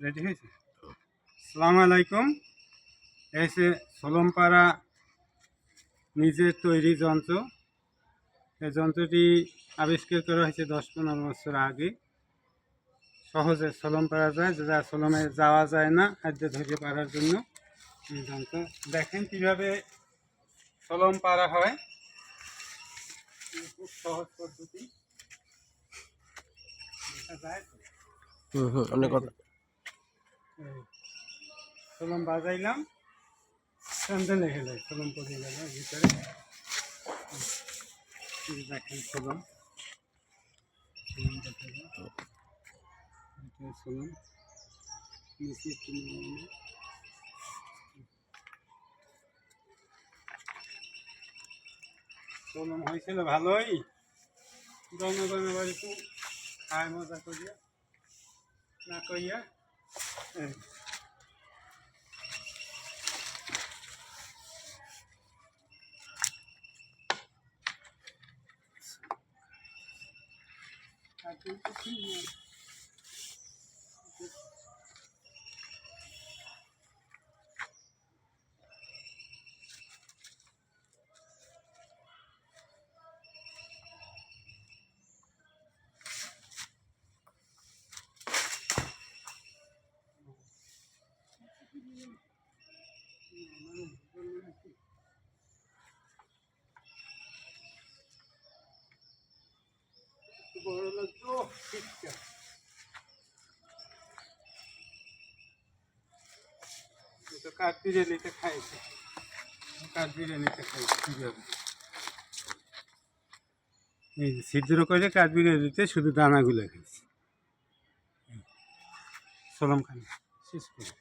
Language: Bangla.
রেডি হয়েছে? সালাম আলাইকুম এসে সোলমপাড়া নিজের তৈরি যন্ত্র। এই যন্ত্রটি আবিষ্কার করা হয়েছে দশ পনেরো বছর আগে। সহজে সলম পারা যায়, যা সলমে যাওয়া যায় না, খাদ্য ধরে পারার জন্য। এই যন্ত্র। দেখেন কীভাবে সলম পারা হয়। খুব সহজ পদ্ধতি। দেখা যায়। অনেক কথা। এই, কলম বাজাইলাম স্যান্ডেল লেগে যায় কলম পড়ে গেল ভিতরে। দেখেন একটু নামানো। কলম হয়েছিল ভালোই। জনগণের বাড়িতে খায় মজা করিয়া না কইয়া É. tá tudo hadi. কাঠ বিরিয়ানিতে খাইছে কাঠ বিরিয়ানিতে খাইছে। কীভাবে এই যে ছিদ্র করে কাঠ বিরিয়ানিতে শুধু দানাগুলো খাইছে। সলম খান। শেষ করে।